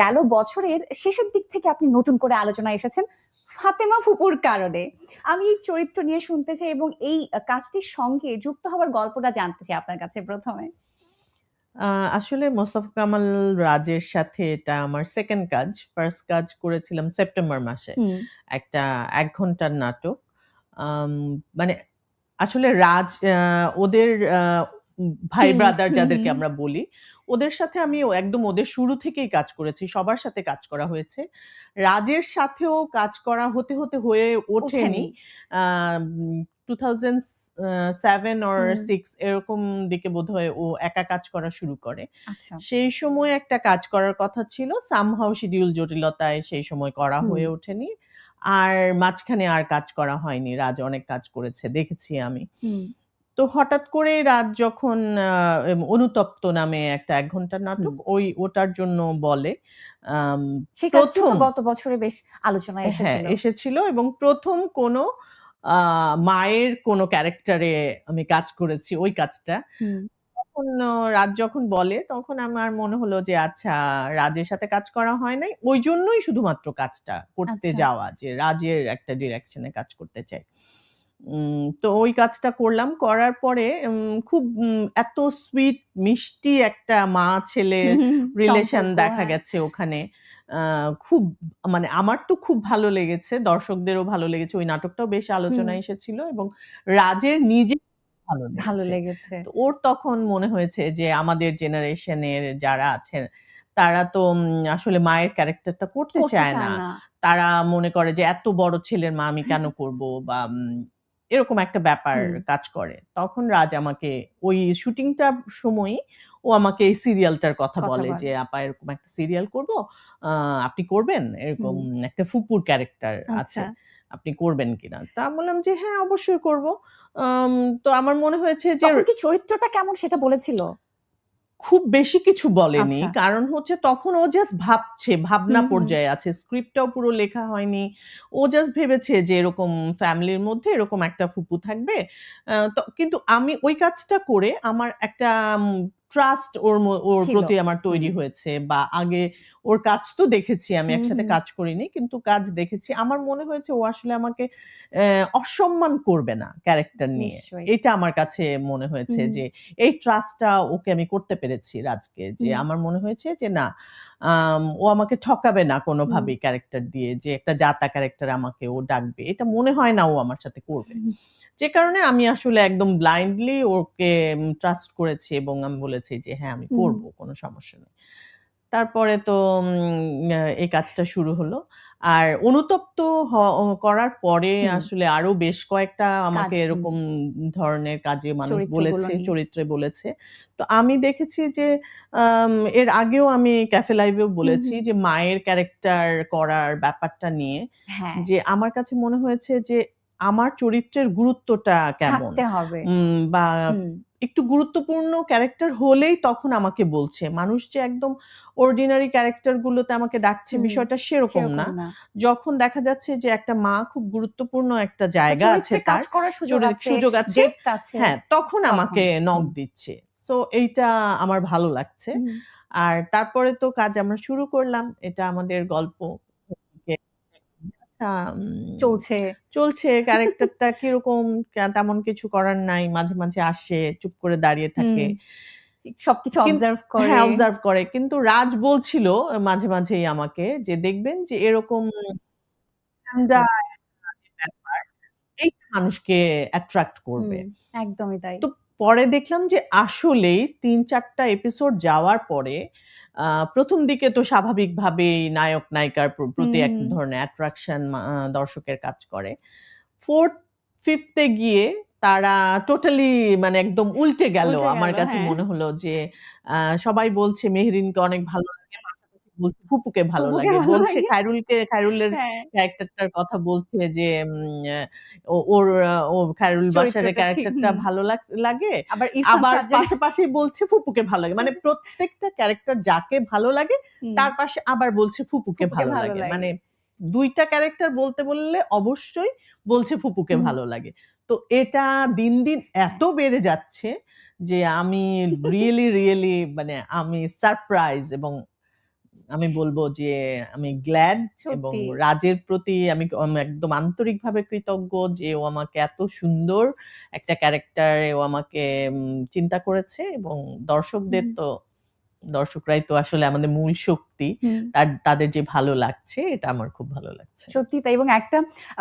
গেল বছরের শেষের দিক থেকে আপনি নতুন করে আলোচনা এসেছেন ফাতেমা ফুপুর কারণে। আমি এই চরিত্র নিয়ে শুনতে চাই এবং এই কাজটির সঙ্গে যুক্ত হওয়ার গল্পটা জানতে চাই আপনার কাছে প্রথমে। আসলে মোস্তফা কামাল রাজের সাথে এটা আমার সেকেন্ড কাজ। ফার্স্ট কাজ করেছিলাম সেপ্টেম্বর মাসে। একটা এক ঘণ্টার নাটক। মানে আসলে রাজ ওদের ভাই ব্রাদার যাদেরকে আমরা বলি ওদের সাথে আমি একদম ওদের শুরু থেকেই কাজ করেছি সবার সাথে কাজ করা হয়েছে। রাজের সাথেও কাজ করা হতে হতে হয়ে ওঠেনি। Two thousand seven or six এরকম দিকে বোধহয় ও একা কাজ করা শুরু করে। আচ্ছা। সেই সময় একটা কাজ করার কথা ছিল সামহাও শিডিউল জটিলতায় সেই সময় করা হয়ে ওঠেনি। আর মাঝখানে আর কাজ করা হয়নি রাজ অনেক কাজ করেছে দেখেছি আমি। তো হঠাৎ করে রাজ যখন আহ, অনুতপ্ত নামে একটা এক ঘণ্টার নাটক ওই ওটার জন্য বলে প্রথম গত বছরে বেশ আলোচনায় হ্যাঁ এসেছিল। এসেছিল এবং প্রথম কোনো মায়ের কোনো ক্যারেক্টারে আমি কাজ করেছি ওই কাজটা। তখন রাজ যখন বলে তখন আমার মনে হলো যে আচ্ছা রাজের সাথে কাজ করা হয় নাই ওই জন্যই শুধুমাত্র কাজটা করতে আচ্ছা। যাওয়া যে রাজের একটা ডিরেকশনে কাজ করতে চাই। তো ওই কাজটা করলাম। করার পরে খুব এত সুইট মিষ্টি একটা মা ছেলের রিলেশন দেখা হ্যাঁ। গেছে ওখানে। খুব মানে আমার তো খুব ভালো লেগেছে দর্শকদেরও ভালো লেগেছে। ওই নাটকটাও বেশ আলোচনায় এসেছিল এবং রাজের নিজে ভালো লেগেছে। ওর তখন মনে হয়েছে যে আমাদের জেনারেশনের যারা আছেন তারা তো আসলে মায়ের ক্যারেক্টারটা করতে চায় না। তারা মনে করে যে এত বড় ছেলের মা আমি কেন করব? বা এরকম একটা ব্যাপার কাজ করে। তখন রাজ আমাকে ওই শুটিংটার সময় ও আমাকে এই সিরিয়ালটার কথা বলে। যে আপা এরকম একটা সিরিয়াল করব। আহ, আপনি করবেন? এরকম একটা ফুপুর ক্যারেক্টার আছে। আচ্ছা। আপনি করবেন কিনা? তা আমি বললাম যে হ্যাঁ অবশ্যই করব। তো আমার মনে হয়েছে যে চরিত্রটা কেমন সেটা বলেছিল? খুব বেশি কিছু বলেনি আচ্ছা। কারণ হচ্ছে তখন ও জাস্ট ভাবছে ভাবনা হুম, হুম। পর্যায়ে আছে স্ক্রিপ্টটাও পুরো লেখা হয়নি ও জাস্ট ভেবেছে যে এরকম ফ্যামিলির মধ্যে এরকম একটা ফুপু থাকবে আহ, তো কিন্তু আমি ওই কাজটা করে আমার একটা ট্রাস্ট ওর ওর প্রতি আমার তৈরি হয়েছে বা আগে ওর কাজ তো দেখেছি আমি একসাথে কাজ করিনি কিন্তু কাজ দেখেছি। আমার মনে হয়েছে ও আসলে আমাকে অসম্মান করবে না ক্যারেক্টার নিয়ে। এটা আমার কাছে মনে হয়েছে যে এই ট্রাস্টটা ওকে আমি করতে পেরেছি রাজকে। যে আমার মনে হয়েছে যে না ও আমাকে ঠকাবে না কোনোভাবেই ক্যারেক্টার দিয়ে যে একটা জাতা ক্যারেক্টার আমাকে ও ডাকবে। এটা মনে হয় না ও আমার সাথে করবে। যে কারণে আমি আসলে একদম ব্লাইন্ডলি ওকে ট্রাস্ট করেছি এবং আমি বলেছি যে হ্যাঁ আমি করব কোনো সমস্যা নেই। তারপরে তো এই কাজটা শুরু হলো। আর অনুতপ্ত করার পরে আসলে আরও বেশ কয়েকটা আমাকে এরকম ধরনের কাজে মানুষ বলেছে চরিত্রে বলেছে। তো আমি দেখেছি যে এর আগেও আমি ক্যাফে লাইভেও বলেছি যে মায়ের ক্যারেক্টার করার ব্যাপারটা নিয়ে হ্যাঁ। যে আমার কাছে মনে হয়েছে যে আমার চরিত্রের গুরুত্বটা কেমন? বা। একটু গুরুত্বপূর্ণ ক্যারেক্টার হলেই তখন আমাকে বলছে। মানুষ যে একদম অর্ডিনারি ক্যারেক্টার গুলোতে আমাকে ডাকছে বিষয়টা সেরকম না। যখন দেখা যাচ্ছে যে একটা মা খুব গুরুত্বপূর্ণ একটা জায়গা আছে তার কাজ করার সুযোগ আছে হ্যাঁ তখন আমাকে নক দিচ্ছে। সো এইটা আমার ভালো লাগছে। আর তারপরে তো কাজ আমরা শুরু করলাম। এটা আমাদের গল্প। আচ্ছা, চলছে। চলছে ক্যারেক্টারটা কীরকম তেমন কিছু করার নাই মাঝে মাঝে আসে চুপ করে দাঁড়িয়ে থাকে। সবকিছু অবজার্ভ করে। হ্যাঁ অবজার্ভ করে। কিন্তু রাজ বলছিল মাঝে মাঝেই আমাকে যে দেখবেন যে এরকম ঠান্ডা ব্যাপার এইটা মানুষকে অ্যাট্রাক্ট করবে। একদমই তাই। তো পরে দেখলাম যে আসলেই তিন চারটা এপিসোড যাওয়ার পরে প্রথম দিকে তো স্বাভাবিকভাবেই নায়ক নায়িকার প্র- প্রতি এক ধরনের অ্যাট্রাকশন দর্শকের কাজ করে। ফোর্থ ফিফথে গিয়ে তারা টোটালি মানে একদম উল্টে গেল। আমার কাছে হ্যাঁ। মনে হলো যে আহ, সবাই বলছে মেহরিনকে অনেক ভালো ফুপুকে ভালো লাগে। বলছে। খায়রুলকে খায়রুলের ক্যারেক্টারটার কথা বলছে যে ওর ও খায়রুল বাসারের ক্যারেক্টারটা ভালো লাগে আবার পাশাপাশি বলছে ফুপুকে ভালো লাগে। মানে প্রত্যেকটা ক্যারেক্টার যাকে ভালো লাগে তার পাশে আবার বলছে ফুপুকে ভালো লাগে। মানে দুইটা ক্যারেক্টার বলতে বললে অবশ্যই বলছে ফুপুকে ভালো লাগে। তো এটা দিন দিন এত বেড়ে যাচ্ছে যে আমি রিয়েলি রিয়েলি মানে আমি সারপ্রাইজ এবং আমি বলব যে আমি গ্ল্যাড এবং রাজের প্রতি আমি একদম আন্তরিকভাবে কৃতজ্ঞ যে ও আমাকে এত সুন্দর একটা ক্যারেক্টার ও আমাকে চিন্তা করেছে এবং দর্শকদের তো দর্শকরাই তো আসলে আমাদের মূল শক্তি। তার তাদের যে ভালো লাগছে এটা আমার খুব ভালো লাগছে। সত্যি তাই এবং একটা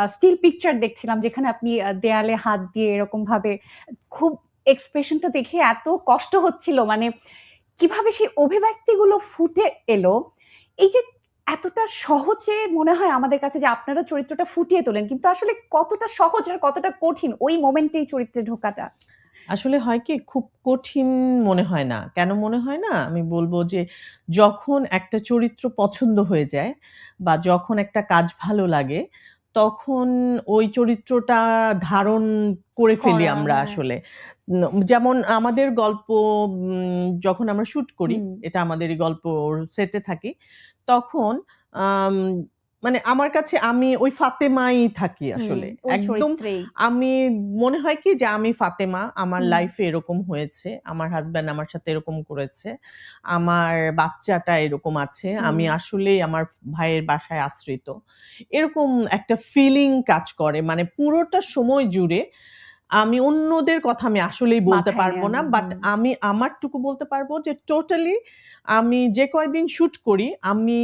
স্টিল পিকচার দেখছিলাম যেখানে আপনি দেয়ালে হাত দিয়ে এরকম ভাবে খুব এক্সপ্রেশনটা দেখে এত কষ্ট হচ্ছিল। মানে কীভাবে সেই অভিব্যক্তিগুলো ফুটে এলো এই যে এতটা সহজে মনে হয় আমাদের কাছে যে আপনারা চরিত্রটা ফুটিয়ে তোলেন, কিন্তু আসলে কতটা সহজ আর কতটা কঠিন ওই মোমেন্টেই চরিত্রে ঢোকাটা? আসলে হয় কি, খুব কঠিন মনে হয় না। কেন মনে হয় না? আমি বলব যে যখন একটা চরিত্র পছন্দ হয়ে যায় বা যখন একটা কাজ ভালো লাগে তখন ওই চরিত্রটা ধারণ করে ফেলি করা, আমরা হ্যাঁ। আসলে যেমন আমাদের গল্প উম, যখন আমরা শুট করি হুম। এটা আমাদের গল্প সেটে থাকি তখন আম, মানে আমার কাছে আমি ওই ফাতেমাই থাকি আসলে। একদম আমি মনে হয় কি যে আমি ফাতেমা আমার। লাইফে এরকম হয়েছে আমার হাজব্যান্ড আমার সাথে এরকম করেছে আমার বাচ্চাটা এরকম আছে আমি আসলেই আমার ভাইয়ের বাসায় আশ্রিত। এরকম একটা ফিলিং কাজ করে মানে পুরোটা সময় জুড়ে আমি অন্যদের কথা আমি আসলেই বলতে পারব না বাট আমি আমারটুকু বলতে পারব যে টোটালি আমি যে কয়দিন শুট করি আমি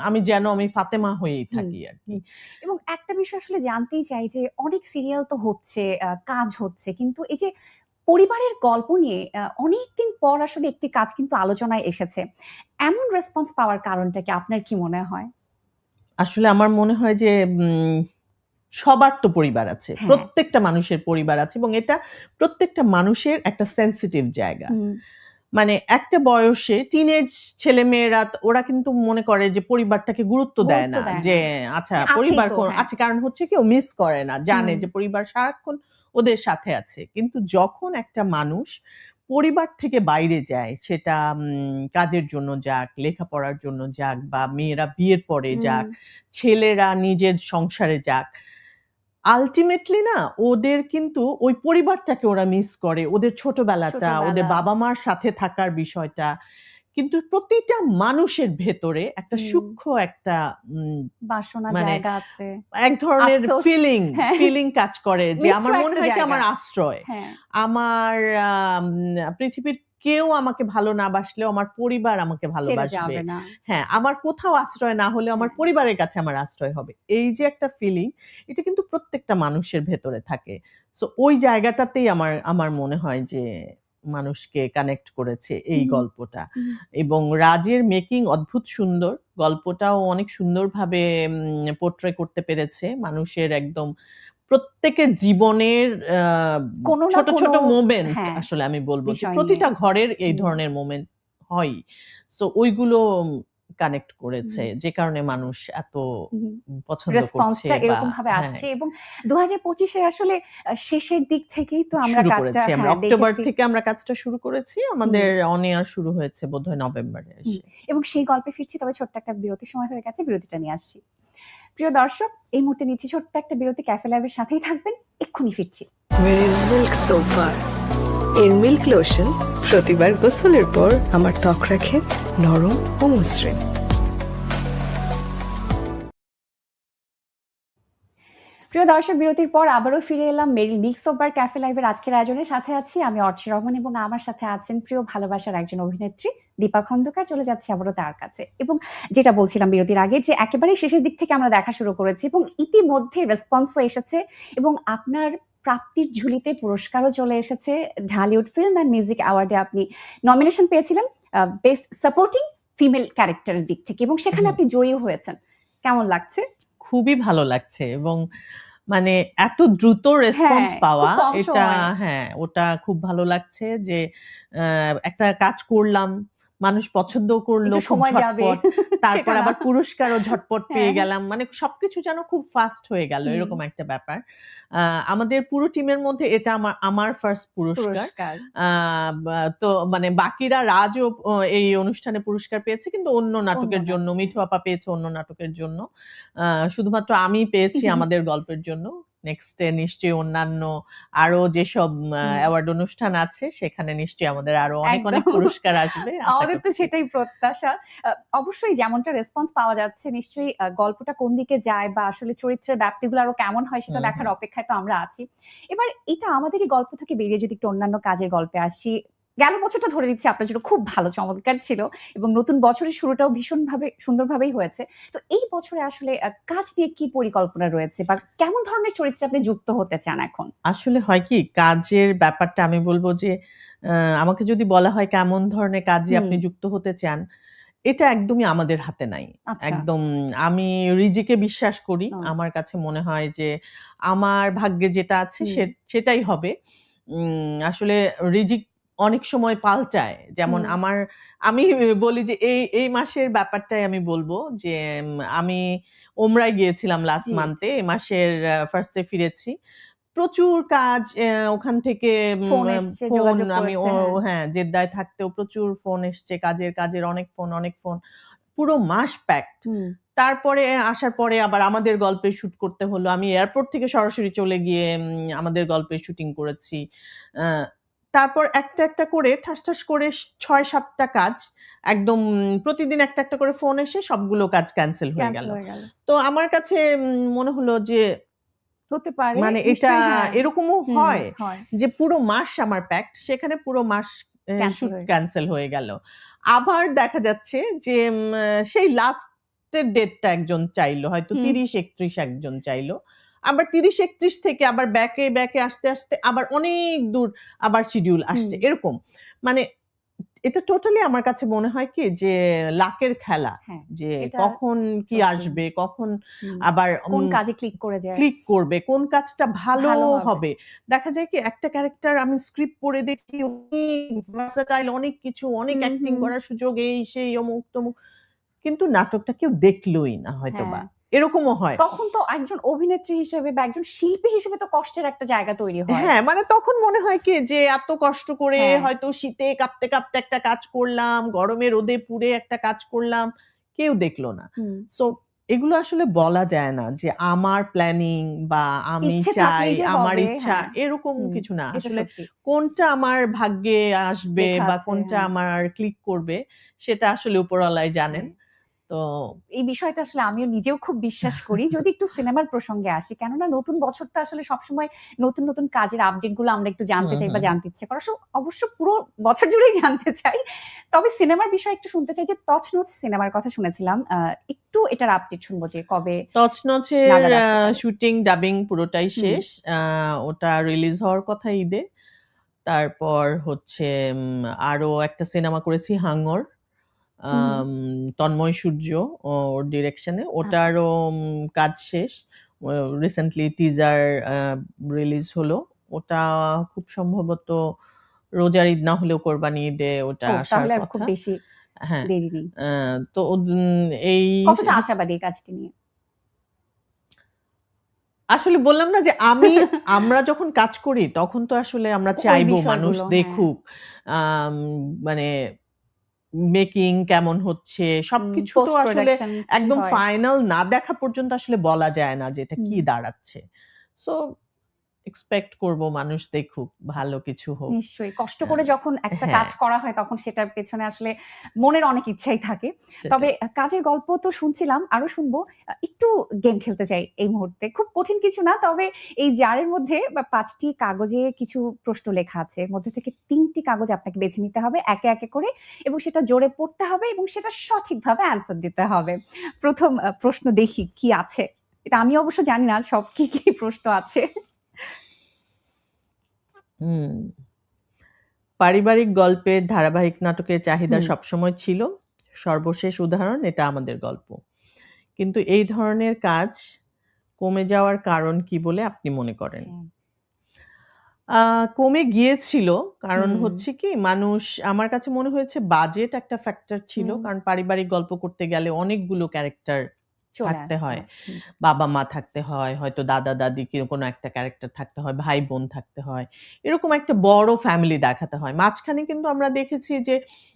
আমি যেন আমি ফাতেমা হয়েই থাকি আর কি। এবং একটা বিষয় আসলে জানতেই চাই যে অনেক সিরিয়াল তো হচ্ছে কাজ হচ্ছে কিন্তু এই যে পরিবারের গল্প নিয়ে অনেকদিন পর আসলে একটি কাজ কিন্তু আলোচনায় এসেছে। এমন রেসপন্স পাওয়ার কারণটা কি আপনার কি মনে হয়? আসলে আমার মনে হয় যে উম, সবার তো পরিবার আছে হ্যাঁ। প্রত্যেকটা মানুষের পরিবার আছে এবং এটা প্রত্যেকটা মানুষের একটা সেন্সিটিভ জায়গা। মানে একটা বয়সে টিনেজ ছেলে মেয়েরা ওরা কিন্তু মনে করে যে পরিবারটাকে গুরুত্ব দেয় না। যে আচ্ছা পরিবার তো, কোন- হ্যাঁ। আছে কারণ হচ্ছে কি ও মিস করে না জানে যে পরিবার সারাক্ষণ ওদের সাথে আছে। কিন্তু যখন একটা মানুষ পরিবার থেকে বাইরে যায় সেটা উম, কাজের জন্য যাক লেখাপড়ার জন্য যাক বা মেয়েরা বিয়ের পরে যাক ছেলেরা নিজের সংসারে যাক আলটিমেটলি না ওদের কিন্তু ওই পরিবারটাকে ওরা মিস করে। ওদের ছোটবেলাটা ওদের বাবা মার সাথে থাকার বিষয়টা। কিন্তু প্রতিটা মানুষের ভেতরে একটা। সূক্ষ্ম একটা বাসনা মানে জায়গা আছে। এক ধরনের ফিলিং হ্যাঁ। ফিলিং কাজ করে যে আমার মনে হয় কি আমার আশ্রয়। হ্যাঁ। আমার আম, পৃথিবীর কেউ আমাকে ভালো না বাসলেও আমার পরিবার আমাকে ভালোবাসবে হ্যাঁ আমার কোথাও আশ্রয় না হলেও আমার। পরিবারের কাছে আমার আশ্রয় হবে। এই যে একটা ফিলিং এটা কিন্তু প্রত্যেকটা মানুষের ভেতরে থাকে। সো ওই জায়গাটাতেই আমার আমার মনে হয় যে মানুষকে কানেক্ট করেছে এই গল্পটা। এবং রাজের মেকিং অদ্ভুত সুন্দর। গল্পটাও অনেক সুন্দরভাবে পোট্রে করতে পেরেছে। মানুষের একদম প্রত্যেকের জীবনের কোনো ছোট ছোট মোমেন্ট হ্যাঁ, আসলে আমি বলব প্রতিটা ঘরের এই ধরনের মোমেন্ট হয়। সো ওইগুলো কানেক্ট করেছে যে কারণে মানুষ এত। পছন্দ করছে রেসপন্সটা এরকম ভাবে হ্যাঁ, আসছে এবং দু হাজার পঁচিশে আসলে শেষের দিক থেকেই তো আমরা কাজটা আমরা হ্যাঁ, অক্টোবর থেকে আমরা কাজটা শুরু করেছি। আমাদের অন এয়ার শুরু হয়েছে বোধহয় নভেম্বরে এবং সেই গল্পে ফিরছি তবে ছোট্ট একটা বিরতির সময় হয়ে গেছে। বিরতিটা নিয়ে আসছি। প্রিয় দর্শক, এই মুহূর্তে নিচ্ছি ছোট্ট একটা বিরতি। ক্যাফে লাইভের সাথেই থাকবেন, এক্ষুনি ফিরছি। মিল্ক এর মিল্ক লোশন প্রতিবার গোসলের পর আমার ত্বক রাখে নরম ও মসৃণ। প্রিয় দর্শক বিরতির পর আবারও ফিরে এলাম মেরি মিক্স ওভার ক্যাফে লাইভের আজকের আয়োজনের সাথে আছি আমি অর্চি রহমান এবং আমার সাথে আছেন প্রিয় ভালোবাসার একজন অভিনেত্রী দীপা খন্দকার। চলে যাচ্ছে আবারও তার কাছে। এবং যেটা বলছিলাম বিরতির আগে যে একেবারে শেষের দিক থেকে আমরা দেখা শুরু করেছি এবং ইতিমধ্যে রেসপন্সও এসেছে এবং আপনার প্রাপ্তির ঝুলিতে পুরস্কারও চলে এসেছে। ঢালিউড ফিল্ম অ্যান্ড মিউজিক অ্যাওয়ার্ডে আপনি নমিনেশন পেয়েছিলেন বেস্ট সাপোর্টিং ফিমেল ক্যারেক্টারের দিক থেকে এবং সেখানে আপনি জয়ী হয়েছেন। কেমন লাগছে? খুবই ভালো লাগছে এবং মানে এত দ্রুত রেসপন্স হ্যাঁ, পাওয়া এটা হ্যাঁ ওটা খুব ভালো লাগছে যে একটা কাজ করলাম মানুষ পছন্দ করল সময় যাবে তারপর। আবার পুরস্কারও ঝটপট পেয়ে হ্যাঁ। গেলাম মানে সবকিছু যেন খুব ফাস্ট হয়ে গেল এরকম একটা ব্যাপার আমাদের পুরো টিমের মধ্যে এটা আমার আমার ফার্স্ট পুরস্কার। তো মানে বাকিরা রাজও এই অনুষ্ঠানে পুরস্কার পেয়েছে কিন্তু অন্য নাটকের জন্য মিঠু আপা পেয়েছে অন্য নাটকের জন্য। আহ, শুধুমাত্র আমি পেয়েছি আমাদের গল্পের জন্য। নেক্সটে নিশ্চয়ই অন্যান্য আরও যেসব অ্যাওয়ার্ড অনুষ্ঠান আছে সেখানে নিশ্চয়ই আমাদের আরও অনেক অনেক পুরস্কার আসবে আমাদের তো সেটাই প্রত্যাশা। অবশ্যই যেমনটা রেসপন্স পাওয়া যাচ্ছে নিশ্চয়ই গল্পটা কোন দিকে যায় বা আসলে চরিত্রের ব্যাপ্তিগুলো আরও কেমন হয় সেটা দেখার অপেক্ষায় তো আমরা আছি। এবার এটা আমাদেরই গল্প থেকে বেরিয়ে যদি একটু অন্যান্য কাজের গল্পে আসি গেল বছরটা ধরে নিচ্ছি আপনার জন্য খুব ভালো চমৎকার ছিল এবং নতুন বছরের শুরুটাও ভীষণভাবে সুন্দরভাবেই হয়েছে। তো এই বছরে আসলে কাজ নিয়ে কি পরিকল্পনা রয়েছে বা কেমন ধরনের চরিত্রে আপনি যুক্ত হতে চান এখন? আসলে হয় কি কাজের ব্যাপারটা আমি বলব যে আমাকে যদি বলা হয় কেমন ধরনের কাজে আপনি যুক্ত হতে চান এটা একদমই আমাদের হাতে নাই। আচ্ছা। একদম আমি রিজিকে বিশ্বাস করি। আমার কাছে মনে হয় যে আমার ভাগ্যে যেটা আছে সেটাই হবে। উম, আসলে রিজিক অনেক সময় পাল্টায়। যেমন আমার আমি বলি যে এই এই মাসের ব্যাপারটাই আমি বলব যে আমি ওমরায় গিয়েছিলাম লাস্ট মান্থে এই মাসের ফার্স্টে ফিরেছি। প্রচুর কাজ ওখান থেকে ফোন আমি হ্যাঁ। হ্যাঁ জেদ্দায় থাকতেও প্রচুর ফোন এসছে কাজের কাজের অনেক ফোন অনেক ফোন। পুরো মাস প্যাকড তারপরে আসার পরে আবার আমাদের গল্পের শুট করতে হলো। আমি এয়ারপোর্ট থেকে সরাসরি চলে গিয়ে আমাদের গল্পের শুটিং করেছি। আহ, তারপর একটা একটা করে ঠাস ঠাস করে ছয় সাতটা কাজ একদম প্রতিদিন একটা একটা করে ফোন এসে সবগুলো কাজ ক্যান্সেল হয়ে গেল। তো আমার কাছে মনে হলো যে হতে পারে মানে এটা হ্যাঁ। এরকমও হয় যে পুরো মাস আমার প্যাক্ট সেখানে পুরো মাস শুট ক্যান্সেল হয়ে গেল। আবার দেখা যাচ্ছে যে সেই লাস্টের ডেটটা একজন চাইলো হয়তো তিরিশ একত্রিশ একজন চাইলো। আবার তিরিশ একত্রিশ থেকে আবার ব্যাকে ব্যাকে আসতে আসতে আবার অনেক দূর আবার শিডিউল আসছে। এরকম। মানে এটা টোটালি আমার কাছে মনে হয় কি যে লাকের খেলা হ্যাঁ যে কখন কি আসবে কখন আবার কোন কাজে ক্লিক করে যায়। ক্লিক করবে কোন কাজটা ভালো হবে। দেখা যায় কি একটা ক্যারেক্টার আমি স্ক্রিপ্ট পড়ে দেখি অনেক ভার্সাটাইল অনেক কিছু অনেক অ্যাক্টিং করার সুযোগ এই সেই অমুক তমুক। কিন্তু নাটকটা কেউ দেখলোই না হয়তো বা হ্যাঁ। এরকমও হয় তখন তো একজন অভিনেত্রী হিসেবে বা একজন শিল্পী হিসেবে তো কষ্টের একটা জায়গা তৈরি হয় হ্যাঁ মানে তখন মনে হয় কি যে এত কষ্ট করে হ্যাঁ। হয়তো শীতে কাঁপতে কাঁপতে একটা কাজ করলাম গরমে রোদে পুড়ে একটা কাজ করলাম কেউ দেখল না সো এগুলো আসলে বলা যায় না যে আমার প্ল্যানিং বা আমি চাই আমার ইচ্ছা হ্যাঁ। এরকম কিছু না আসলে কোনটা আমার ভাগ্যে আসবে বা কোনটা হ্যাঁ। আমার ক্লিক করবে সেটা আসলে উপরওয়ালাই জানেন। তো এই বিষয়টা আসলে আমিও নিজেও খুব বিশ্বাস করি। যদি একটু সিনেমার প্রসঙ্গে আসি কেননা নতুন বছরটা আসলে সবসময় নতুন নতুন কাজের আপডেটগুলো আমরা একটু জানতে চাই বা জানতে ইচ্ছে করা। অবশ্য পুরো বছর জুড়েই জানতে চাই। তবে সিনেমার বিষয়ে একটু শুনতে চাই যে তছনছ সিনেমার কথা শুনেছিলাম। একটু এটার আপডেট শুনব যে কবে তছনছের শুটিং ডাবিং পুরোটাই শেষ। ওটা রিলিজ হওয়ার কথা ঈদে। তারপর হচ্ছে আরও একটা সিনেমা করেছি হাঙ্গর। তন্ময় সূর্য ওর ডিরেকশনে ওটারও উম, কাজ শেষ। রিসেন্টলি টিজার রিলিজ হলো। ওটা খুব সম্ভবত রোজার ঈদ না হলেও কোরবানি ঈদে ওটা আসার খুব বেশি হ্যাঁ। তো এই কতটা আশাবাদী কাজটি নিয়ে? আসলে বললাম না যে আমি আমরা যখন কাজ করি তখন তো আসলে আমরা চাইব মানুষ হ্যাঁ। দেখুক। মানে মেকিং কেমন হচ্ছে সবকিছু তো আসলে একদম ফাইনাল না দেখা পর্যন্ত আসলে বলা যায় না যে এটা কি দাঁড়াচ্ছে। সো এক্সপেক্ট করব মানুষ দেখুক ভালো কিছু হোক। নিশ্চয়ই। কষ্ট করে যখন একটা হ্যাঁ। কাজ করা হয় তখন সেটার পেছনে আসলে মনের অনেক ইচ্ছাই থাকে। তবে কাজের গল্প তো শুনছিলাম আরও শুনব। একটু গেম খেলতে চাই এই মুহূর্তে। খুব কঠিন কিছু না তবে এই জারের মধ্যে বা পাঁচটি কাগজে কিছু প্রশ্ন লেখা আছে। এর মধ্যে থেকে তিনটি কাগজ আপনাকে বেছে নিতে হবে একে একে করে এবং সেটা জোরে পড়তে হবে এবং সেটা সঠিকভাবে অ্যান্সার দিতে হবে। প্রথম প্রশ্ন দেখি কি আছে। এটা আমি অবশ্য জানি না সব কি কি প্রশ্ন আছে। হুম। পারিবারিক গল্পের ধারাবাহিক নাটকের চাহিদা হুম। সবসময় ছিল। সর্বশেষ উদাহরণ এটা আমাদের গল্প। কিন্তু এই ধরনের কাজ কমে যাওয়ার কারণ কি বলে আপনি মনে করেন? কমে গিয়েছিল। কারণ হুম। হচ্ছে কি মানুষ আমার কাছে মনে হয়েছে বাজেট একটা ফ্যাক্টর ছিল। হুম। কারণ পারিবারিক গল্প করতে গেলে অনেকগুলো ক্যারেক্টার থাকতে হয়। বাবা মা থাকতে হয় হয়তো দাদা দাদি কি কোনো একটা ক্যারেক্টার থাকতে হয় ভাই বোন থাকতে হয়। এরকম একটা বড় ফ্যামিলি দেখাতে হয়। মাঝখানে কিন্তু আমরা দেখেছি যে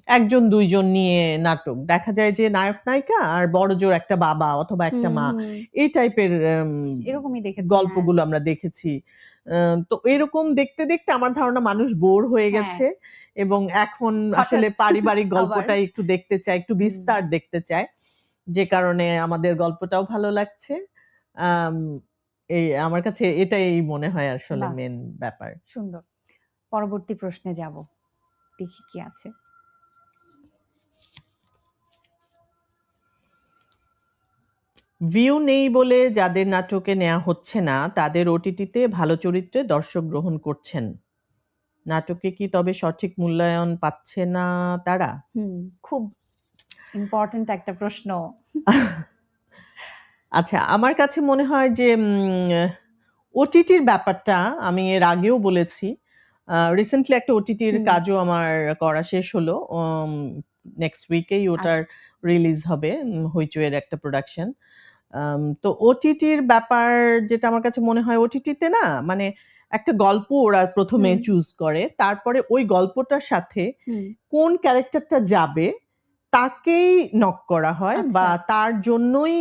একজন দুইজন নিয়ে নাটক। দেখা যায় যে নায়ক নায়িকা আর বড় জোর একটা বাবা অথবা একটা মা। এই টাইপের এরকমই দেখেছি, গল্পগুলো আমরা দেখেছি। তো এরকম দেখতে দেখতে আমার ধারণা মানুষ বোর হয়ে হ্যাঁ। গেছে এবং এখন আসলে পারিবারিক আবার। গল্পটাই একটু দেখতে চায় একটু বিস্তার দেখতে চায়। যে কারণে আমাদের গল্পটাও ভালো লাগছে। এই আমার কাছে এটাই মনে হয় আসলে মেন ব্যাপার। সুন্দর। পরবর্তী প্রশ্নে যাব। দেখি কি আছে। ভিউ নেই বলে যাদের নাটকে নেওয়া হচ্ছে না তাদের ওটিটিতে ভালো চরিত্রে দর্শক গ্রহণ করছেন। নাটকে কি তবে সঠিক মূল্যায়ন পাচ্ছে না তারা? হুম খুব ইম্পর্ট্যান্ট একটা প্রশ্ন। আচ্ছা আমার কাছে মনে হয় যে ওটিটির ব্যাপারটা আমি এর আগেও বলেছি। রিসেন্টলি একটা ওটিটির কাজও আমার করা শেষ হলো। নেক্সট উইকেই ওটার রিলিজ হবে উম, হইচইয়ের একটা প্রোডাকশন তো ওটিটির ব্যাপার যেটা আমার কাছে মনে হয় ওটিটিতে না মানে একটা গল্প ওরা প্রথমে চুজ করে তারপরে ওই গল্পটার সাথে কোন ক্যারেক্টারটা যাবে তাকেই নক করা হয় আচ্ছা। বা তার জন্যই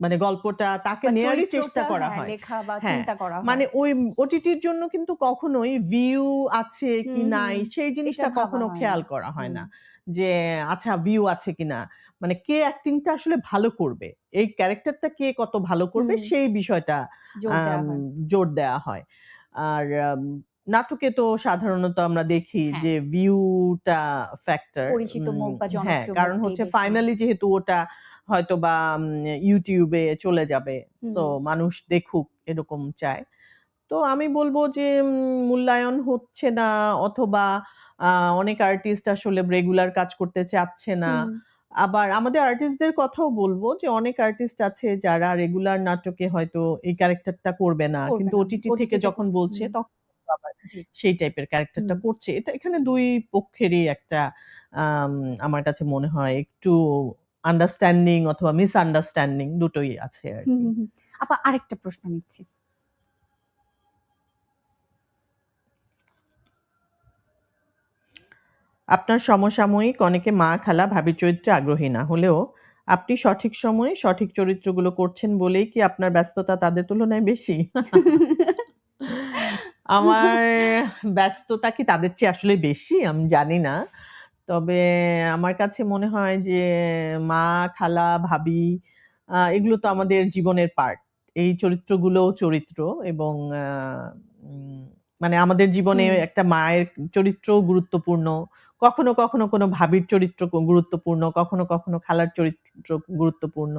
মানে গল্পটা তাকে নেয়ারই চেষ্টা করা হ্যাঁ, হয়। লেখা বা চিন্তা করা হয়। মানে ওই ওটিটির জন্য কিন্তু কখনোই ভিউ আছে কি নাই সেই জিনিসটা কখনো খেয়াল করা হয় না যে আচ্ছা ভিউ আছে কিনা মানে কে অ্যাক্টিংটা আসলে ভালো করবে? এই ক্যারেক্টারটা কে কত ভালো করবে? সেই বিষয়টা জোর দেওয়া হয়। আর নাটকে তো সাধারণত আমরা দেখি হ্যাঁ। যে ভিউটা ফ্যাক্টর পরিচিত মুখ বা হ্যাঁ কারণ হচ্ছে ফাইনালি যেহেতু ওটা হয়তো বা ইউটিউবে চলে যাবে সো মানুষ দেখুক এরকম চায় তো আমি বলব যে মূল্যায়ন হচ্ছে না অথবা অনেক আর্টিস্ট আসলে রেগুলার কাজ করতে চাচ্ছে না আবার আমাদের আর্টিস্টদের কথাও বলব যে অনেক আর্টিস্ট আছে যারা রেগুলার নাটকে হয়তো এই ক্যারেক্টারটা করবে না কিন্তু। ওটিটি থেকে যখন বলছে তখন। সেই টাইপের ক্যারেক্টারটা। করছে। এটা এখানে দুই পক্ষেরই একটা আম, আমার কাছে মনে হয় একটু আন্ডারস্ট্যান্ডিং অথবা মিসআন্ডারস্ট্যান্ডিং দুটোই আছে আর। আপা আরেকটা প্রশ্ন নিচ্ছি। আপনার সমসাময়িক অনেকে মা খালা ভাবি চরিত্রে আগ্রহী না হলেও আপনি সঠিক সময়ে সঠিক চরিত্রগুলো করছেন বলেই কি আপনার ব্যস্ততা তাদের তুলনায় বেশি? আমার ব্যস্ততা কি তাদের চেয়ে আসলে বেশি? আমি জানি না। তবে আমার কাছে মনে হয় যে মা খালা ভাবি এগুলো তো আমাদের জীবনের পার্ট এই চরিত্রগুলোও চরিত্র এবং মানে আমাদের জীবনে একটা মায়ের চরিত্র গুরুত্বপূর্ণ। কখনো কখনো কোনো ভাবির চরিত্র গুরুত্বপূর্ণ কখনো কখনো খালার চরিত্র গুরুত্বপূর্ণ।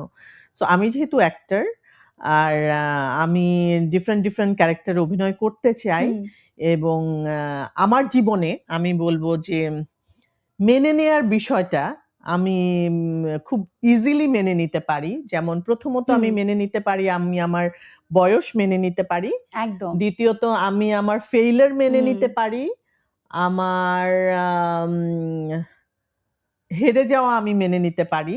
সো আমি যেহেতু অ্যাক্টর আর আমি ডিফারেন্ট ডিফারেন্ট ক্যারেক্টার অভিনয় করতে চাই এবং আমার জীবনে আমি বলব যে মেনে নেয়ার বিষয়টা আমি খুব ইজিলি মেনে নিতে পারি। যেমন প্রথমত আমি মেনে নিতে পারি আমি আমার বয়স মেনে নিতে পারি। একদম। দ্বিতীয়ত আমি আমার ফেইলার মেনে নিতে পারি। আমার আম, হেরে যাওয়া আমি মেনে নিতে পারি।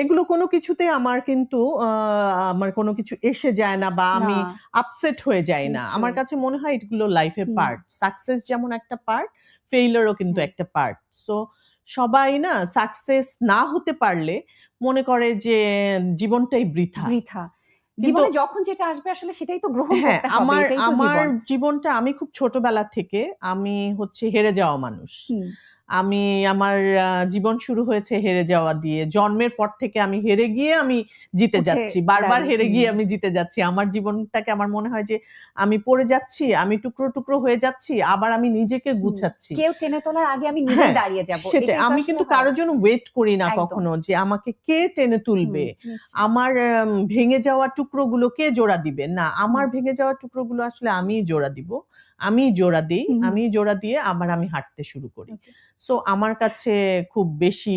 এগুলো কোনো কিছুতে আমার কিন্তু আমার কোনো কিছু এসে যায় না বা আমি আপসেট হয়ে যাই না। আমার কাছে মনে হয় এগুলো লাইফের। পার্ট সাকসেস যেমন একটা পার্ট ফেইলারও কিন্তু একটা পার্ট সো সবাই না সাকসেস না হতে পারলে মনে করে যে জীবনটাই বৃথা। বৃথা। জীবনে যখন যেটা আসবে আসলে সেটাই তো গ্রহণ হ্যাঁ করতে হবে আমার আমার জীবন। জীবনটা আমি খুব ছোটবেলা থেকে আমি হচ্ছে হেরে যাওয়া মানুষ। আমি আমার জীবন শুরু হয়েছে হেরে যাওয়া দিয়ে। জন্মের পর থেকে আমি হেরে গিয়ে আমি জিতে যাচ্ছি। বারবার হেরে গিয়ে আমি জিতে যাচ্ছি। আমার জীবনটাকে আমার মনে হয় যে আমি পড়ে যাচ্ছি আমি টুকরো টুকরো হয়ে যাচ্ছি আবার আমি নিজেকে গুছাচ্ছি। কেউ টেনে তোলার আগে আমি নিজে হ্যাঁ, দাঁড়িয়ে যাব। সেটাই। আমি কিন্তু কারোর জন্য ওয়েট করি না কখনো যে আমাকে কে টেনে তুলবে? আমার ভেঙে যাওয়া টুকরোগুলো কে জোড়া দিবে? না আমার ভেঙে যাওয়া টুকরোগুলো আসলে আমি জোড়া দিব। আমি জোড়া দিই। আমি জোড়া দিয়ে আবার আমি হাঁটতে শুরু করি. সো আমার কাছে খুব বেশি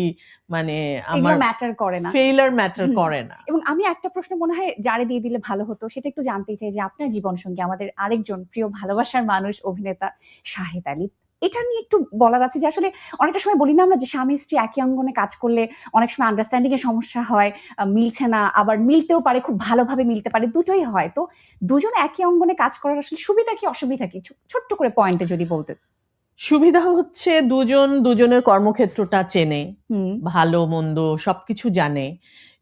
মানে আমার ম্যাটার করে না। ফেইলার ম্যাটার করে না। এবং আমি একটা প্রশ্ন মনে হয় জারে দিয়ে দিলে ভালো হতো সেটা একটু জানতে চাই যে আপনার জীবন সঙ্গী আমাদের আরেকজন প্রিয় ভালোবাসার মানুষ অভিনেতা শাহেদ আলী এটা নিয়ে একটু বলার আছে যে আসলে অনেকটা সময় বলি না আমরা যে স্বামী স্ত্রী একই অঙ্গনে কাজ করলে অনেক সময় আন্ডারস্ট্যান্ডিং এর সমস্যা হয় মিলছে না আবার মিলতেও পারে খুব ভালোভাবে মিলতে পারে দুটোই হয়। তো দুজন একই অঙ্গনে কাজ করার আসলে সুবিধা কি অসুবিধা কি? ছোট্ট করে পয়েন্টে যদি বলতে। সুবিধা হচ্ছে দুজন দুজনের কর্মক্ষেত্রটা চেনে ভালো মন্দ সবকিছু জানে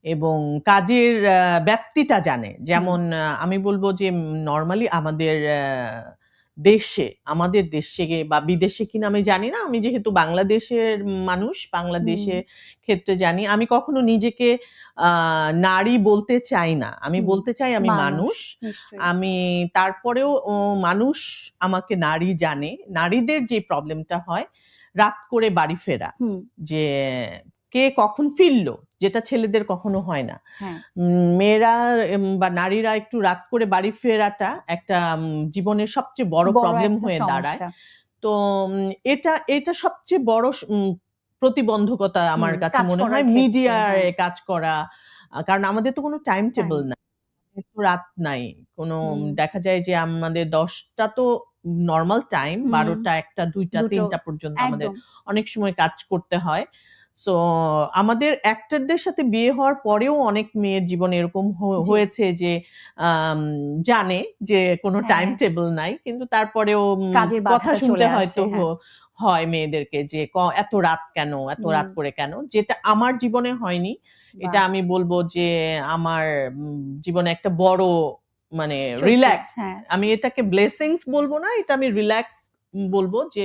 এবং কাজের ব্যক্তিটা ব্যাপ্তিটা জানে। যেমন আমি বলব যে নর্মালি আমাদের দেশে আমাদের দেশে বা বিদেশে কিনা আমি জানি না। আমি যেহেতু বাংলাদেশের মানুষ বাংলাদেশে ক্ষেত্রে জানি। আমি কখনো নিজেকে আহ, নারী বলতে চাই না। আমি বলতে চাই আমি মানুষ আমি তারপরেও মানুষ আমাকে নারী জানে। নারীদের যে প্রবলেমটা হয় রাত করে বাড়ি ফেরা। যে কে কখন ফিরলো যেটা ছেলেদের কখনো হয় না। হ্যাঁ। মেয়েরা বা নারীরা একটু রাত করে বাড়ি ফেরাটা একটা জীবনের সবচেয়ে বড় প্রবলেম হয়ে দাঁড়ায়। তো এটা এটা সবচেয়ে বড় প্রতিবন্ধকতা আমার কাছে মনে হয়। মিডিয়ায় হ্যাঁ। কাজ করা কারণ আমাদের তো কোনো টাইম টেবিল নাই রাত নাই। কোনো দেখা যায় যে আমাদের দশটা তো নর্মাল টাইম বারোটা একটা দুইটা তিনটা পর্যন্ত আমাদের অনেক সময় কাজ করতে হয়। সো আমাদের অ্যাক্টরদের সাথে বিয়ে হওয়ার পরেও অনেক মেয়ের জীবনে এরকম হয়েছে যে জানে যে কোনো হ্যাঁ। টাইম টেবিল নাই। কিন্তু তারপরেও কথা শুনতে হয়তো হ্যাঁ। হয় মেয়েদেরকে যে এত রাত কেন এত রাত করে কেন? যেটা আমার জীবনে হয়নি। এটা আমি বলব যে আমার জীবনে একটা বড় মানে রিল্যাক্স হ্যাঁ। আমি এটাকে ব্লেসিংস বলব না এটা আমি রিল্যাক্স বলব যে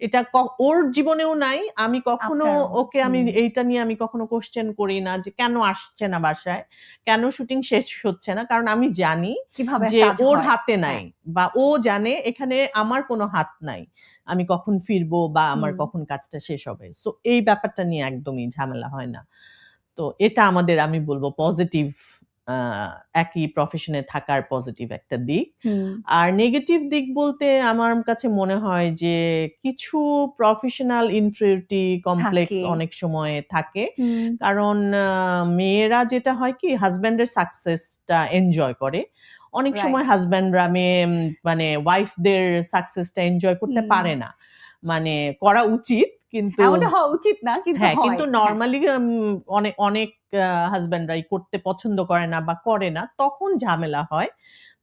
এটা ওর জীবনেও নাই। আমি কখনো ওকে আমি। এইটা নিয়ে আমি কখনো কোশ্চেন করি না যে কেন আসছে না বাসায়? কেন শুটিং শেষ হচ্ছে না? কারণ আমি জানি যে ওর হাতে নাই বা ও জানে এখানে আমার কোনো হাত নাই। আমি কখন ফিরবো বা আমার কখন কাজটা শেষ হবে? সো এই ব্যাপারটা নিয়ে একদমই ঝামেলা হয় না। তো এটা আমাদের আমি বলব পজিটিভ একই প্রফেশনে থাকার পজিটিভ একটা দিক। আর নেগেটিভ দিক বলতে আমার কাছে মনে হয় যে কিছু প্রফেশনাল ইনফিউরিটি কমপ্লেক্স অনেক সময় থাকে। কারণ মেয়েরা যেটা হয় কি হাজব্যান্ডের সাকসেসটা এনজয় করে। অনেক. সময় হাজব্যান্ডরা মেয়ে মানে ওয়াইফদের সাকসেসটা এনজয় করতে পারে না। মানে করা উচিত কিন্তু হওয়া উচিত না কিন্তু হ্যাঁ কিন্তু হ্যাঁ। নর্মালি অনেক অনেক হাজব্যান্ডরাই করতে পছন্দ করে না বা করে না তখন ঝামেলা হয়।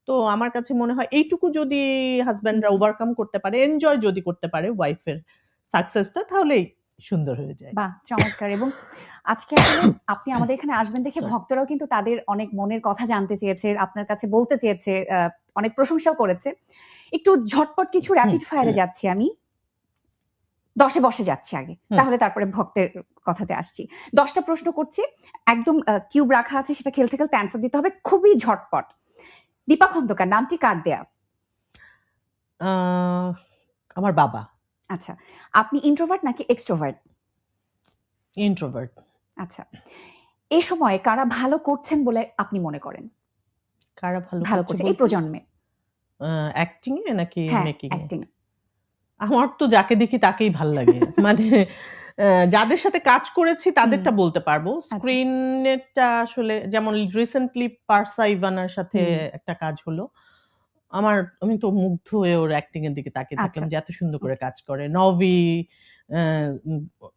তো আমার কাছে মনে হয় এইটুকু যদি হাজব্যান্ডরা ওভারকাম করতে পারে এনজয় যদি করতে পারে ওয়াইফের সাকসেসটা তাহলেই সুন্দর হয়ে যায়। বাহ চমৎকার। এবং আজকে আপনি আমাদের এখানে আসবেন দেখে ভক্তরাও কিন্তু তাদের অনেক মনের কথা জানতে চেয়েছে আপনার কাছে বলতে চেয়েছে অনেক প্রশংসাও করেছে। একটু ঝটপট কিছু র্যাপিড ফায়ারে যাচ্ছি আমি। দশে বসে যাচ্ছি আগে। তাহলে তারপরে ভক্তের কথাতে আসছি। দশটা প্রশ্ন করছি। একদম কিউব রাখা আছে সেটা খেলতে খেলতে অ্যান্সার দিতে হবে। খুবই ঝটপট। দীপা খন্দকার নামটি কার দেয়া? আমার বাবা। আচ্ছা। আপনি ইন্ট্রোভার্ট নাকি এক্সট্রোভার্ট ইন্ট্রোভার্ট আচ্ছা। এই সময়ে কারা ভালো করছেন বলে আপনি মনে করেন? কারা ভালো ভালো করছে এই প্রজন্মে। অ্যাক্টিং এ নাকি মেকিং এ অ্যাক্টিং আমার তো যাকে দেখি তাকেই ভালো লাগে। মানে যাদের সাথে কাজ করেছি তাদেরটা বলতে পারব। আচ্ছা। স্ক্রিনেরটা আসলে যেমন রিসেন্টলি পার্সা ইভানার সাথে একটা কাজ হলো আমার আমি তো মুগ্ধ হয়ে ওর অ্যাক্টিং এর দিকে তাকিয়ে থাকলাম আচ্ছা। যে এত সুন্দর করে কাজ করে। নভি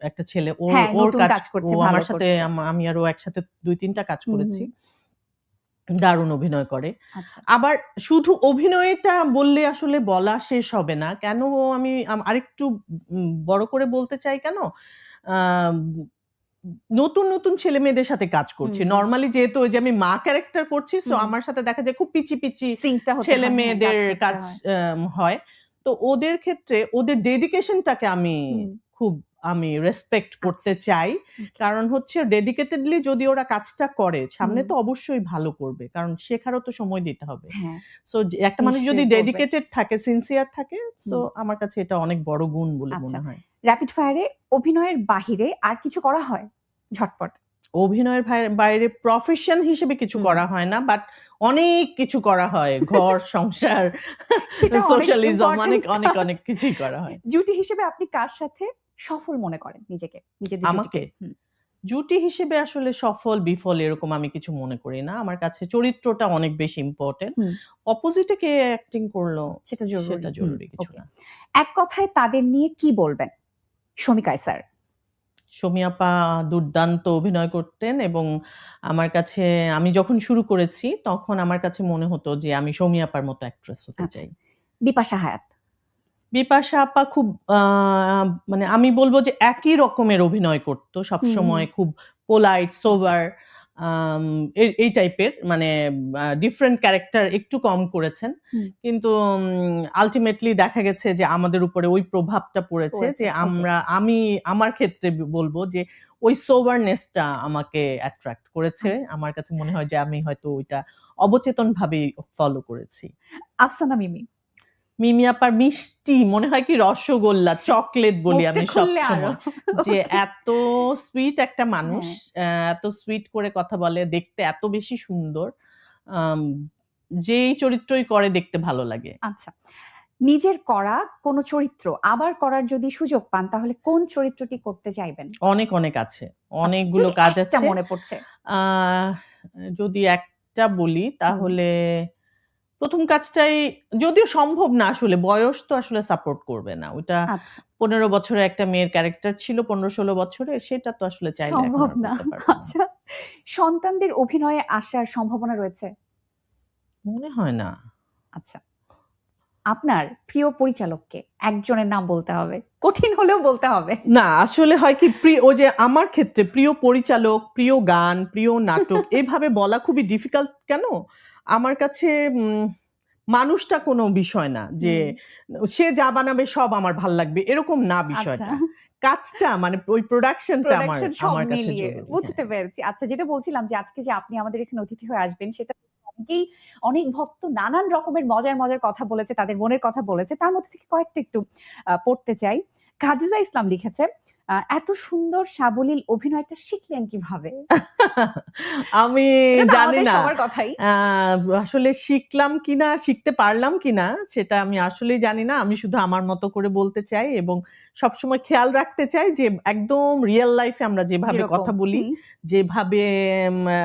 একটা ছেলে ওর হ্যাঁ, ওর কাজ কাজ করছে, আমার সাথে আমি আর ও একসাথে দুই তিনটা কাজ করেছি। দারুণ অভিনয় করে। আচ্ছা। আবার শুধু অভিনয়টা বললে আসলে বলা শেষ হবে না। কেন আমি আরেকটু বড় করে বলতে চাই কেন? নতুন নতুন ছেলে মেয়েদের সাথে কাজ করছি। নর্মালি যেহেতু ওই যে আমি মা ক্যারেক্টার করছি সো আমার সাথে দেখা যায় খুব পিচি পিচি ছেলে মেয়েদের কাজ হয়। হয়। তো ওদের ক্ষেত্রে ওদের ডেডিকেশনটাকে আমি খুব আমি রেসপেক্ট করতে চাই। কারণ হচ্ছে ডেডিকেটেডলি যদি ওরা কাজটা করে সামনে তো অবশ্যই ভালো করবে। কারণ শেখারও তো সময় দিতে হবে। হ্যাঁ। সো একটা মানুষ যদি ডেডিকেটেড থাকে সিনসিয়ার থাকে সো আমার কাছে এটা অনেক বড় গুণ বলে আচ্ছা। মনে হয়। র্যাপিড ফায়ারে অভিনয়ের বাহিরে আর কিছু করা হয়? ঝটপট। অভিনয়ের বাইরে প্রফেশন হিসেবে কিছু করা হয় না বাট অনেক কিছু করা হয়। ঘর সংসার সোশ্যালিজম অনেক অনেক অনেক কিছুই করা হয়। জুটি হিসেবে আপনি কার সাথে সফল মনে করেন নিজেকে নিজেদের আমাকে? জুটি হিসেবে আসলে সফল বিফল এরকম আমি কিছু মনে করি না। আমার কাছে চরিত্রটা অনেক বেশি ইম্পর্টেন্ট অপোজিটে কে অ্যাক্টিং করল সেটা জরুরি। সেটা জরুরি কিছু না। এক কথায় তাদের নিয়ে কি বলবেন? শমিকায় স্যার সৌমি দুর্দান্ত অভিনয় করতেন এবং আমার কাছে আমি যখন শুরু করেছি তখন আমার কাছে মনে হতো যে আমি সৌমি মতো অ্যাক্ট্রেস হতে আচ্ছা। চাই। বিপাশা হায়াত। বিপাশা আপা খুব মানে আমি বলব যে একই রকমের অভিনয় করতো সবসময় খুব পোলাইট সোভার এই টাইপের মানে ডিফারেন্ট ক্যারেক্টার একটু কম করেছেন। কিন্তু আলটিমেটলি দেখা গেছে যে আমাদের উপরে ওই প্রভাবটা পড়েছে পড়েছে, যে আমরা আমি আমার ক্ষেত্রে বলব যে ওই সোভারনেসটা আমাকে অ্যাট্রাক্ট করেছে। আচ্ছা। আমার কাছে মনে হয় যে আমি হয়তো ওইটা অবচেতন ভাবেই ফলো করেছি। আফসানা মিমি মিমি আপার মিষ্টি মনে হয় কি রসগোল্লা চকলেট বলি আমি সবসময়। যে এত সুইট একটা মানুষ আহ, এত সুইট করে কথা বলে দেখতে এত বেশি সুন্দর যেই চরিত্রই করে দেখতে ভালো লাগে। আচ্ছা নিজের করা কোন চরিত্র আবার করার যদি সুযোগ পান তাহলে কোন চরিত্রটি করতে চাইবেন? অনেক অনেক আছে। অনেকগুলো কাজ আছে। মনে পড়ছে। আহ, যদি একটা বলি তাহলে প্রথম কাজটাই যদিও সম্ভব না আসলে বয়স তো আসলে সাপোর্ট করবে না। ওটা আচ্ছা। পনেরো বছরে একটা মেয়ের ক্যারেক্টার ছিল পনেরো ষোলো বছরে সেটা তো আসলে চাই সম্ভব না। আচ্ছা সন্তানদের অভিনয়ে আসার সম্ভাবনা রয়েছে? মনে হয় না। আচ্ছা আপনার প্রিয় পরিচালককে একজনের নাম বলতে হবে কঠিন হলেও বলতে হবে। না আসলে হয় কি প্রিয় ও যে আমার ক্ষেত্রে প্রিয় পরিচালক প্রিয় গান প্রিয় নাটক এভাবে বলা খুবই ডিফিকাল্ট কেন? আমার কাছে মানুষটা কোনো বিষয় না যে সে যা বানাবে সব আমার ভালো লাগবে এরকম না আচ্ছা। বিষয়টা। কাজটা মানে ওই প্রোডাকশনটা আমার আমার কাছে মিলিয়ে বুঝতে হ্যাঁ। পেরেছি। আচ্ছা যেটা বলছিলাম যে আজকে যে আপনি আমাদের এখানে অতিথি হয়ে আসবেন সেটা অনেকেই অনেক ভক্ত নানান রকমের মজার মজার কথা বলেছে তাদের মনের কথা বলেছে। তার মধ্যে থেকে কয়েকটা একটু পড়তে চাই। খাদিজা ইসলাম লিখেছে এত সুন্দর সাবলীল অভিনয়টা শিখলেন কীভাবে? আমি জানি না। সবার কথাই। আসলে শিখলাম কিনা শিখতে পারলাম কিনা সেটা আমি আসলেই জানি না। আমি শুধু আমার মতো করে বলতে চাই এবং সবসময় খেয়াল রাখতে চাই যে একদম রিয়েল লাইফে আমরা যেভাবে কথা বলি যেভাবে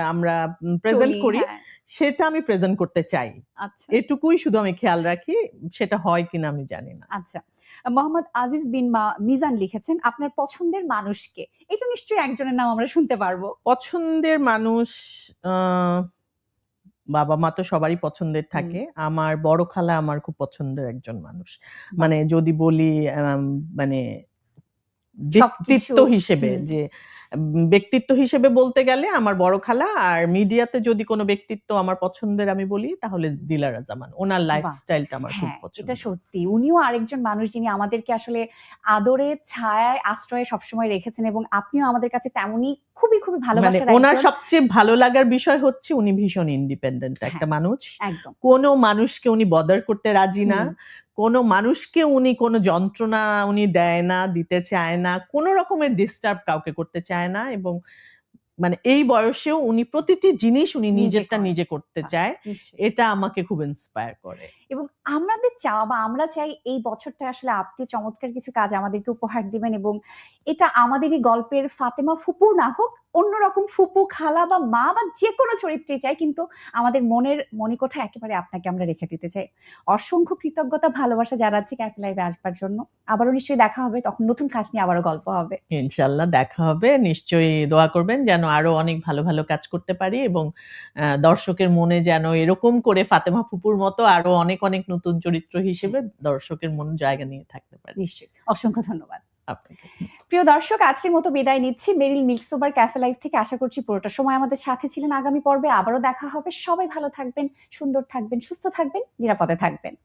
আমরা প্রেজেন্ট করি হ্যাঁ, সেটা আমি প্রেজেন্ট করতে চাই। আচ্ছা। এটুকুই শুধু আমি খেয়াল রাখি সেটা হয় কিনা আমি জানি না। আচ্ছা। মোহাম্মদ আজিজ বিন মিজান লিখেছেন আপনার পছন্দের মানুষকে। এটা নিশ্চয়ই একজনের নাম আমরা শুনতে পারব। পছন্দের মানুষ আহ, বাবা মা তো সবারই পছন্দের থাকে। আমার বড় খালা আমার খুব পছন্দের একজন মানুষ। মানে যদি বলি মানে ব্যক্তিত্ব হিসেবে যে ব্যক্তিত্ব হিসেবে বলতে গেলে আমার বড় খালা আর মিডিয়াতে যদি কোনো ব্যক্তিত্ব আমার পছন্দের আমি বলি তাহলে দিলারা জামান ওনার লাইফস্টাইলটা আমার খুব হ্যাঁ পছন্দ এটা সত্যি। উনিও আরেকজন মানুষ যিনি আমাদেরকে আসলে আদরে ছায়ায় আশ্রয়ে সবসময় রেখেছেন এবং আপনিও আমাদের কাছে তেমনই খুবই খুবই মানে ভালোবাসার ওনার সবচেয়ে ভালো লাগার বিষয় হচ্ছে উনি ভীষণ ইন্ডিপেন্ডেন্ট একটা হ্যাঁ। মানুষ। কোনো মানুষকে উনি বদার করতে রাজি না। কোনো মানুষকে উনি কোনো যন্ত্রণা উনি দেয় না দিতে চায় না কোনো রকমের ডিস্টার্ব কাউকে করতে চায় না এবং মানে এই বয়সেও উনি প্রতিটি জিনিস উনি নিজেরটা নিজে করতে চায়। এটা আমাকে খুব ইন্সপায়ার করে। এবং আমাদের চাওয়া বা আমরা চাই এই বছরটা আসলে আপনি চমৎকার কিছু কাজ আমাদেরকে উপহার দিবেন এবং এটা আমাদেরই গল্পের ফাতেমা ফুপু না হোক অন্যরকম ফুপু খালা বা মা বা যে কোনো চরিত্রে চাই কিন্তু আমাদের মনের মণিকোঠা একেবারে আপনাকে আমরা রেখে দিতে চাই। অসংখ্য কৃতজ্ঞতা ভালোবাসা জানাচ্ছি ক্যাফে লাইভে আসবার জন্য। আবারও নিশ্চয়ই দেখা হবে তখন নতুন কাজ নিয়ে আবারও গল্প হবে। ইনশাল্লাহ দেখা হবে। নিশ্চয়ই দোয়া করবেন যেন আরও অনেক ভালো ভালো কাজ করতে পারি এবং দর্শকের মনে যেন এরকম করে ফাতেমা ফুপুর মতো আরও অনেক অনেক নতুন চরিত্র হিসেবে দর্শকের মন জায়গা নিয়ে থাকতে পারি। নিশ্চয়ই। অসংখ্য ধন্যবাদ। প্রিয় দর্শক, আজকের মতো বিদায় নিচ্ছি। মেরিল মিল্কসোবার ক্যাফে লাইফ থেকে আশা করছি পুরোটা সময় আমাদের সাথে ছিলেন আগামী পর্বে। আবারও দেখা হবে। সবাই ভালো থাকবেন, সুন্দর থাকবেন, সুস্থ থাকবেন, নিরাপদে থাকবেন।